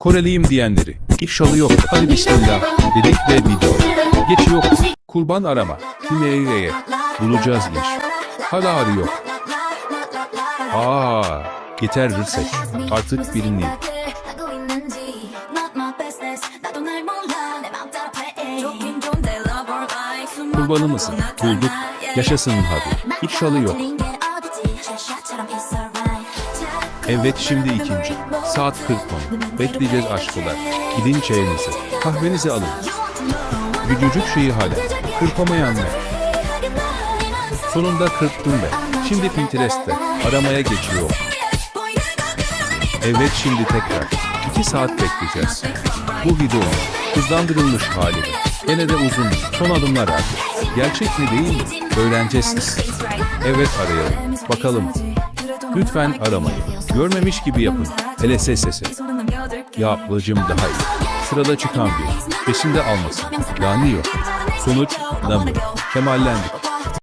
Koreliyim diyenleri. İfşalı yok. Hadi bismillah. Dedik ve video. Geç yok. Kurban arama. Kimeye Bulacağız iş. Hala arı yok. Aa, yeter rırseç. Artık bilinir. Kurbanı mısın? Bulduk. Yaşasın hadi. İfşalı yok. Evet şimdi ikinci. Saat 40.10. Bekleyeceğiz aşkılar. Gidin çayınızı, kahvenizi alın. Gücücük şeyi hala. Kırpamayanlar. Sonunda kırptım ben. Şimdi Pinterest'te aramaya geçiyor. Evet şimdi tekrar. 2 saat bekleyeceğiz. Bu video hızlandırılmış hali. Gene de uzun. Son adımlar artık. Gerçek mi değil mi? Öğreneceksiniz. Evet arayalım. Bakalım. Lütfen aramayın. Görmemiş gibi yapın. Hele ses sesi. Ya ablacım daha iyi. Sırada çıkan bir. Peşinde almasın. Yani yok. Sonuç, namı. Kemallendik.